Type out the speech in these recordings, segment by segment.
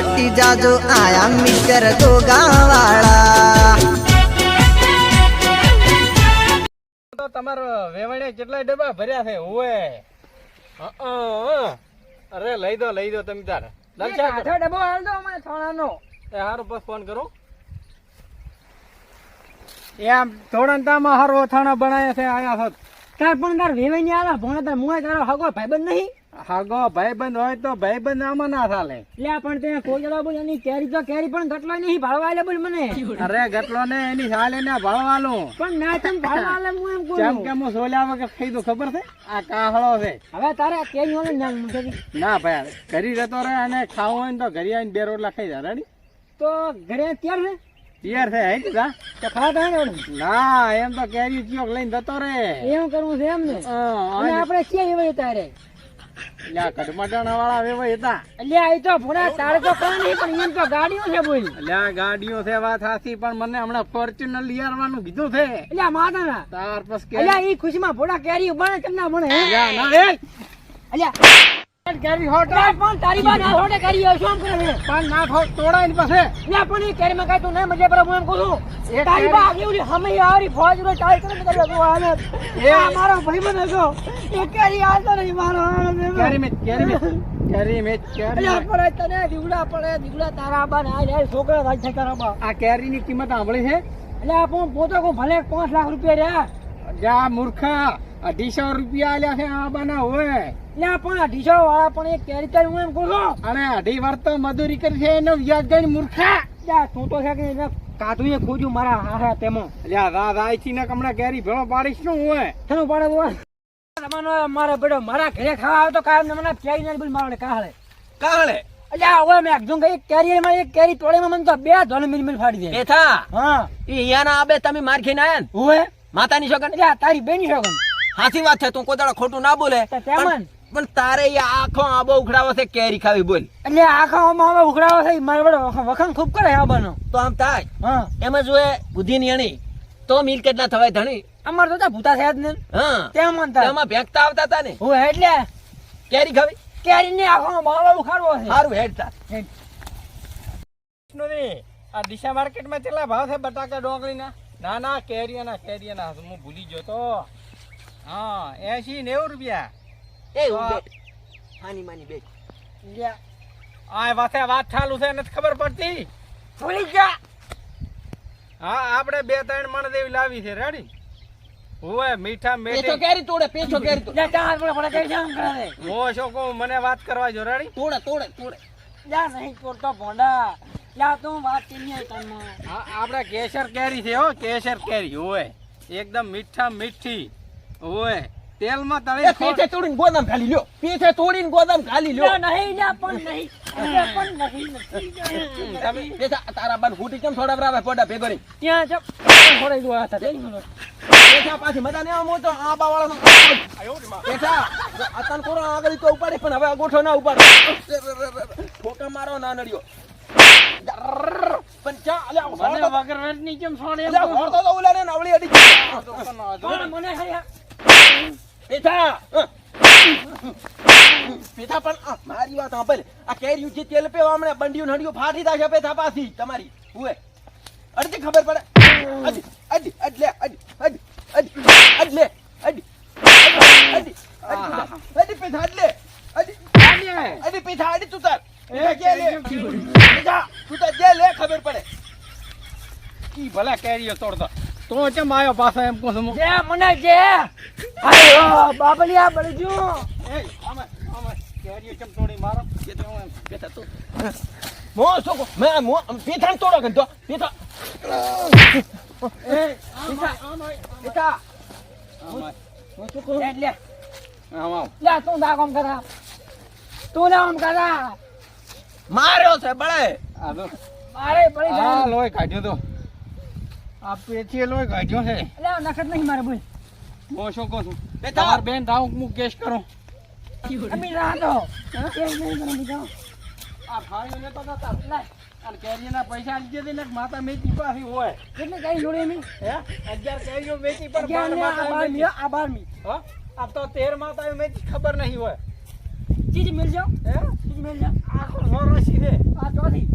મટી જાજો આયા મિસ્ટર ગોગાવાળા તો તમારો વેવણે કેટલા ડબ્બા ભર્યા છે ઓએ અરે લઈ દો લઈ દો તમે તાર. દર્શક ડબ્બો હાલ દો અમારે થોડાનો. એ હારું બસ ફોન કરો. એમ થોડા તામાં હારો થાણા બનાયા છે આયા છો. તાર પણ તાર વેવાઈ ની આલા ભણે તાર મુએ તારો હગો ભાઈબંધ નહીં? હાગો ભાઈબંધ હોય તો ભાઈબંધ આમાં ના ચાલે લે પણ તે કોજળા બોલ એની કેરી તો કેરી પણ ગટલો નહીં ભાળવા બોલ મને. અરે ગટલો ને એની હાલે ને ભળવાનું પણ ના તમ ભાળવા આલે હું એમ જેમ કહું કે હું સોલ્યા વગર ખાઈ દઉં ખબર છે? આ કાહળો છે. હવે તારે કેરી વાળો નામ મૂકે ના ભાઈ ઘરી રહેતો રહે અને ખાવું હોય ને તો ઘરે આવીને બે રોટલા ખાઈ જા રેડી તો ઘરે ક્યાં છે? તૈયાર છે હે કીધા તો ખા થાય ને એમ તો કેરી ચોક લઈને જતો રે એમ કરવું છે એમ ને અને આપણે ક્યાં વેવાઈ તારે. અલ્યા કડમડાણા વાળા વેવાય હતા એટલે આ તો ભોળા તારે તો પણ એમ તો ગાડીઓ છે બોલ. અલ્યા ગાડીઓ છે વાત હાથી પણ મને હમણાં ફોર્ચ્યુનર લઈ આવવાનું કીધું છે. માતાના તાર પછી કે અલ્યા ઈ ખુશીમાં કેરી બને કેમ ના બને હે? અલ્યા ના એ અલ્યા હોટ. પણ તારી બા ના હોટે કરી આવ્યો શું કરે પણ ના થો તોડાય ને પછી. અલ્યા પણ ઈ કેરીમાં કાંઈ તું ના મજા પર હું એમ કહું છું. તારી બા આવી ઓલી હમે આવરી ફોજ રો ચાલ કરે ને કરી આને. એ- આ મારો ભાઈબંધ હતો એ કેરી આવતો નહીં મારો કેરી મેચ કેરી મેચ કેરી મેચ કેરી પડે તને દીવડા પડે દીવડા તારા બા ના લે છોકરા થાય છે તારા બા. આ કેરીની કિંમત સાંભળી છે? એટલે પણ પોતે કો ભલે પાંચ લાખ રૂપિયા રહ્યા. જા મૂર્ખા. અઢીસો રૂપિયા આલ્યા છે આ બના હોય ના પણ અઢીસો વાળા પણ એક કેરી કરી હું એમ કહું છું. અને અઢી વાર તો મજૂરી કરી છે એનો વ્યાજ ગઈ મૂર્ખા. અલ્યા તું તો છે કે કાઢું એ ખોજું મારા હારા તેમાં. લ્યા રા રાયથી ને કમણા કેરી ભેળો પાડીશ શું હોય તને પાડે તમારો મારે બેડો મારા ઘરે ખાવા આવે તો કાયમ ને મને કેરી ના બોલ મારે કાહળે કાહળે અલ્યા હવે મેં એકદમ કેરી માં એક કેરી તોડે મને તો બે ધોલ મિલ મિલ ફાડી દે. બેઠા? હા. ઈ અહીંયાના આબે તમે માર ખાઈને આયા ને? હોય માતાની છોકન અલ્યા તારી બેની છો કોણ વાત છે તું કોઈ ખોટું ના બોલે. પણ પણ તારે આખો આબો ઉખડાવો છે કેરી ખાવી બોલ. એટલે આખો હવે ઉઘરાવો થઈ મારો બેડો વખણ ખૂબ કરે આ તો આમ થાય. હા. એમાં જો એ બુદ્ધિ નિયણી તો મિલ કેટલા થવાય ધણી. અમાર તો ભૂતા થયા જ ને. હા. તેમ મનતા એમાં ભેગતા આવતા હતા ને. હું એટલે કેરી ખાવી? કેરી ને આખો માવા ઉખાડવો છે. સારું હેડતા વિષ્ણુની, આ દિશા માર્કેટમાં કેટલા ભાવ છે બટાકા ડોંગળીના? ના ના કેરીના કેરીના. હું ભૂલી ગયો તો. હા એસી નેવું રૂપિયા. એ તો આ- બેટ હાની માની બેટ અલ્યા, આ વાતે વાત ચાલુ છે નથી ખબર પડતી. ભૂલી ગયા. હા આપણે બે ત્રણ મણ દેવી લાવી છે રેડી? હોય મીઠા મીઠી કેરી તોડે પેછો કેરી તોડે. જા ચાર પડે પડે કેરી જામ કરે? ઓ હું શું મને વાત કરવા જો રેડી? તોડે તોડે તોડે. જા નહીં કરતો ભોંડા. યા તું વાત કરી તમને હા આપણે કેસર કેરી છે હો કેસર કેરી હોય એકદમ મીઠા મીઠી. હોય તેલમાં તળી પેઠે તોડીને ગોદામ ખાલી લ્યો. પેઠે તોડીને ગોદામ ખાલી લ્યો. નહીં જા પણ નહીં. પણ નહીં નથી. તમે પેછા તારા બાન ફૂટી કેમ છોડાવરાવે પોડા ભેગો રહી ત્યાં જ છોડાઈ દો આ સાથે. પાછી મજા ને આવો તો આ બાવાળાનો પેછા અતન કોરો આગળ તો ઉપાડે પણ હવે અગોઠો ના ઉપાડે. ફોટા મારો ના નડ્યો પણ ચા અલ્યા મને વગર વગર વેટની કેમ છોડે અલ્યા કહું છું. હોળતો નવળી અડી મને ખાલી પેથા પેથા પણ મારી વાત સાંભળ. આ કેરીયું જે તેલ પેવા હમણાં બંડિયું નડિયું ફાટી થશે પેથા પાછી. તમારી હુએ અડધી ખબર પડે? અડી અડી અડ લે અડી અડી અડી અડ લે અડી અડી અડી પેથા અડ લે અડી અડી પેથા અડી તું તાર. તું તાર જે લે ખબર પડે. ઈ ભલા કેરીઓ તોડતો. તો ચમ આયો પાછો એમ કહું છું? હું. જે મને જે. બાબલિયા બળજો એ, આમાં, આમાં કેરીઓ ચમ તોડી મારો? પેથા તું મો શું કહું? મેં મો પેથા તોડો ગંતો પેથા એ, પેથા પેથા આમાં, મો કહું? એટલે. આમાં. લે તું ના કામ કરા. તું ના કામ કરા. માર્યો છે બળે. આ જો. મારે પડી આ જાય લોહી કાઢ્યો તો. આ પેચીએ લોહી કાઢ્યો છે? એટલે નખત નહીં મારે બોલ. બો શું કહું છું? બે તમાર બેન થાવ હું કેશ કરું. અમી રાતો એ નહીં કરો બીજો આ ફાળીઓ લેતો લે અને કેરીના પૈસા આલી દે ને માતા મેચી પાસી હોય. કેટલી કઈ જોડે મી હે? અગિયાર કેરીઓ મેચી પર બાર ને માતા મેચી. આ બારમી. હો? આ તો તેર માતા મેચી ખબર નહીં હોય. ચીજ મિલ જાવ હે? ચીજ મિલ જાવ આખો હોર રસી દે આ ચોથી.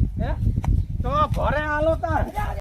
તો ભરે આલો તાર.